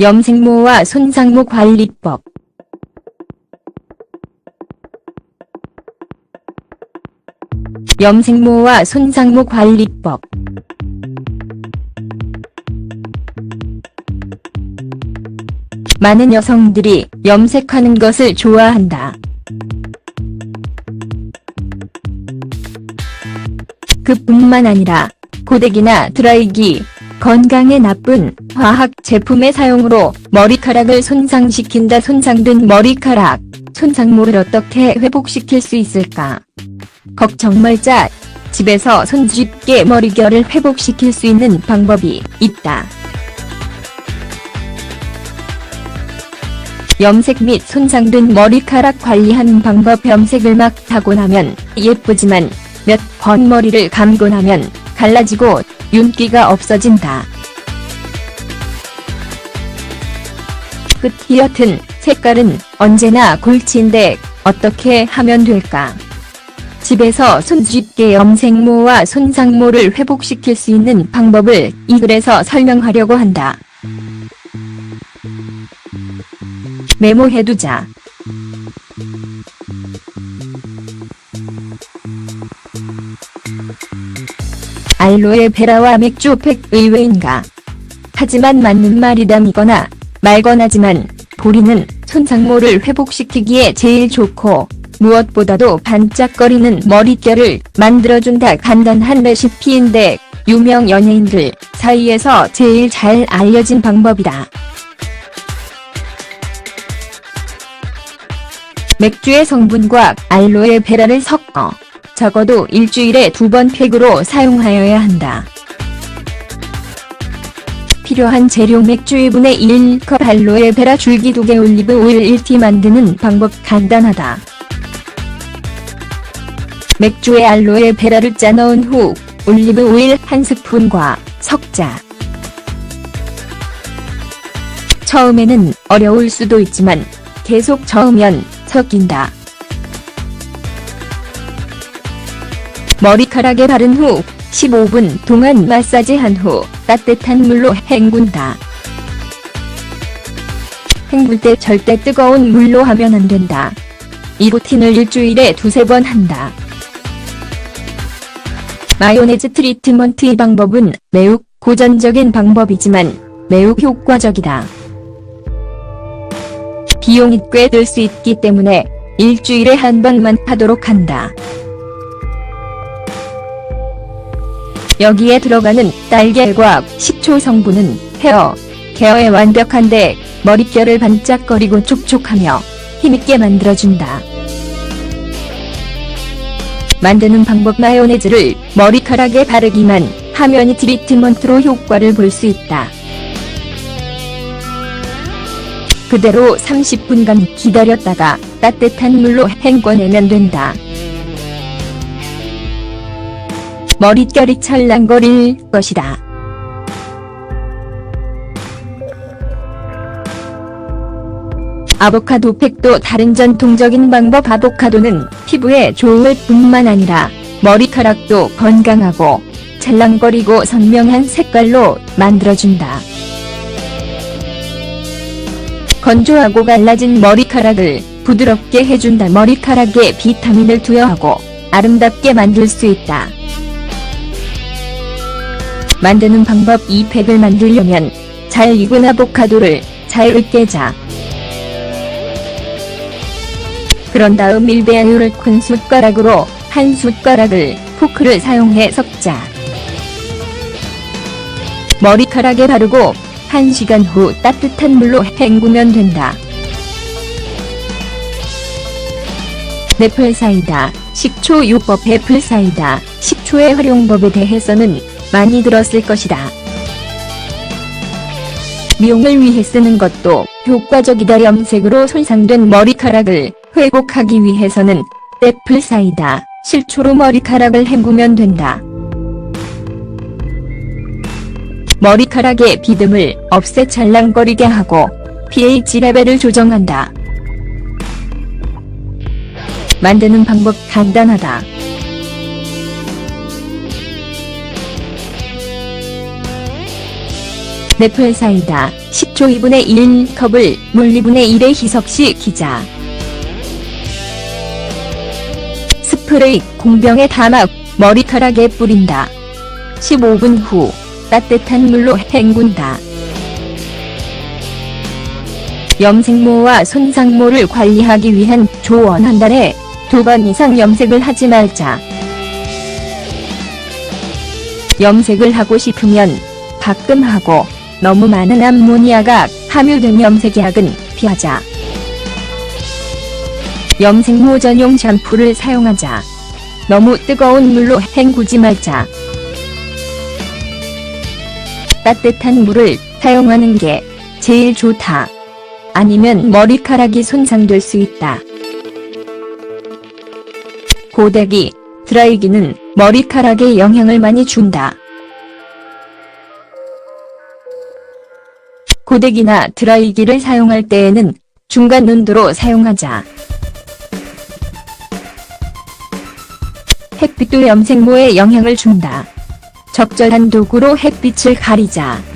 염색모와 손상모 관리법 염색모와 손상모 관리법 많은 여성들이 염색하는 것을 좋아한다. 그뿐만 아니라 고데기나 드라이기, 건강에 나쁜 화학 제품의 사용으로 머리카락을 손상시킨다. 손상된 머리카락, 손상모를 어떻게 회복시킬 수 있을까? 걱정 말자. 집에서 손쉽게 머리결을 회복시킬 수 있는 방법이 있다. 염색 및 손상된 머리카락 관리하는 방법 염색을 막 하고 나면 예쁘지만 몇 번 머리를 감고 나면 갈라지고 윤기가 없어진다. 끝이 옅은 색깔은 언제나 골치인데 어떻게 하면 될까? 집에서 손쉽게 염색모와 손상모를 회복시킬 수 있는 방법을 이 글에서 설명하려고 한다. 메모해두자. 알로에 베라와 맥주 팩 의외인가? 하지만 맞는 말이담이거나 말거나지만 보리는 손상모를 회복시키기에 제일 좋고 무엇보다도 반짝거리는 머릿결을 만들어준다 간단한 레시피인데 유명 연예인들 사이에서 제일 잘 알려진 방법이다. 맥주의 성분과 알로에 베라를 섞어 적어도 일주일에 두 번 팩으로 사용하여야 한다. 필요한 재료 맥주 2분의 1컵 알로에 베라 줄기 2개 올리브 오일 1티 만드는 방법 간단하다. 맥주에 알로에 베라를 짜 넣은 후 올리브 오일 1스푼과 섞자. 처음에는 어려울 수도 있지만 계속 저으면 섞인다. 머리카락에 바른 후 15분 동안 마사지한 후 따뜻한 물로 헹군다. 헹굴 때 절대 뜨거운 물로 하면 안 된다. 이 루틴을 일주일에 두세 번 한다. 마요네즈 트리트먼트 이 방법은 매우 고전적인 방법이지만 매우 효과적이다. 비용이 꽤 들 수 있기 때문에 일주일에 한 번만 하도록 한다. 여기에 들어가는 딸기과 식초 성분은 헤어, 케어에 완벽한데 머릿결을 반짝거리고 촉촉하며 힘있게 만들어준다. 만드는 방법 마요네즈를 머리카락에 바르기만 하면 이 트리트먼트로 효과를 볼 수 있다. 그대로 30분간 기다렸다가 따뜻한 물로 헹궈내면 된다. 머릿결이 찰랑거릴 것이다. 아보카도 팩도 다른 전통적인 방법 아보카도는 피부에 좋을 뿐만 아니라 머리카락도 건강하고 찰랑거리고 선명한 색깔로 만들어준다. 건조하고 갈라진 머리카락을 부드럽게 해준다. 머리카락에 비타민을 투여하고 아름답게 만들 수 있다. 만드는 방법 이 팩을 만들려면 잘 익은 아보카도를 잘 으깨자. 그런 다음 밀배아유를 큰 숟가락으로 한 숟가락을 포크를 사용해 섞자. 머리카락에 바르고 1시간 후 따뜻한 물로 헹구면 된다. 애플 사이다, 식초 요법 애플 사이다, 식초의 활용법에 대해서는 많이 들었을 것이다. 미용을 위해 쓰는 것도 효과적이다. 염색으로 손상된 머리카락을 회복하기 위해서는 애플사이다, 실초로 머리카락을 헹구면 된다. 머리카락의 비듬을 없애 찰랑거리게 하고 pH 레벨을 조정한다. 만드는 방법 간단하다. 네플 사이다 10조 2분의 1 컵을 물 2분의 1에 희석시키자. 스프레이 공병에 담아 머리카락에 뿌린다. 15분 후 따뜻한 물로 헹군다. 염색모와 손상모를 관리하기 위한 조언 한 달에 두 번 이상 염색을 하지 말자. 염색을 하고 싶으면 가끔 하고 너무 많은 암모니아가 함유된 염색약은 피하자. 염색모 전용 샴푸를 사용하자. 너무 뜨거운 물로 헹구지 말자. 따뜻한 물을 사용하는 게 제일 좋다. 아니면 머리카락이 손상될 수 있다. 고데기, 드라이기는 머리카락에 영향을 많이 준다. 고데기나 드라이기를 사용할 때에는 중간 온도로 사용하자. 햇빛도 염색모에 영향을 준다. 적절한 도구로 햇빛을 가리자.